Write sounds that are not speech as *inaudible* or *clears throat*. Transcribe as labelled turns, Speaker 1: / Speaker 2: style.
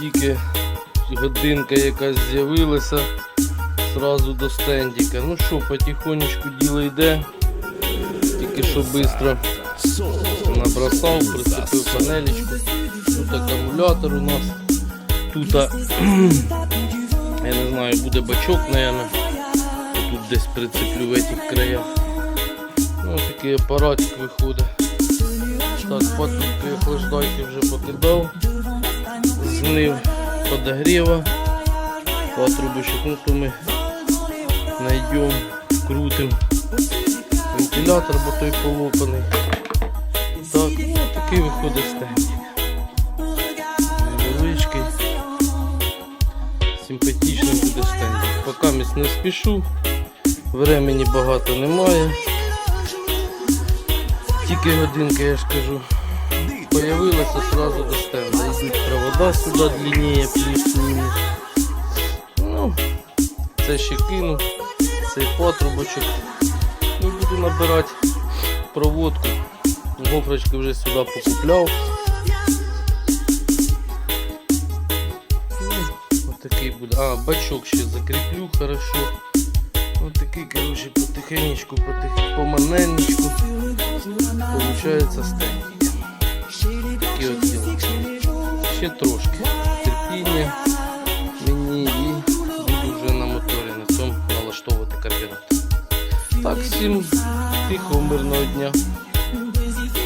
Speaker 1: Тільки годинка якась з'явилася зразу до стендіка. Ну що, потихонечку діло йде. Тільки що швидко набросав, прицепив панелечку. Тут акумулятор у нас. Тут, *clears throat* я не знаю, буде бачок, мабуть. Тут десь прицеплю в этих краях. Ну, такий апаратик виходить. Так, патрубки охлаждайки вже покидав. Злив подогріва. Патрубочок, ну то ми знайдемо, крутим вентилятор, бо той полопаний. Так, такий виходить стендик. Невеличкий. Симпатичний буде стендик. Поки місь не спішу, времени багато немає. Тільки годинка, я ж кажу, появилася сразу до стенда. Йдуть провода сюди длиннее, плюс-мінус. Ну, це ще кину, цей патрубочок. І буду набирати проводку. Гофрочки вже сюди покупляв. Ну, Отакий буде. А, бачок ще закріплю хорошо. Отакий, коротше, потихенечку, потих... поманенечку. Получається стендик. Діла. Ще трошки. Терпіння мені і буду вже на моторі на цьому налаштовувати карбюратор. Так, всім тихого, мирного дня.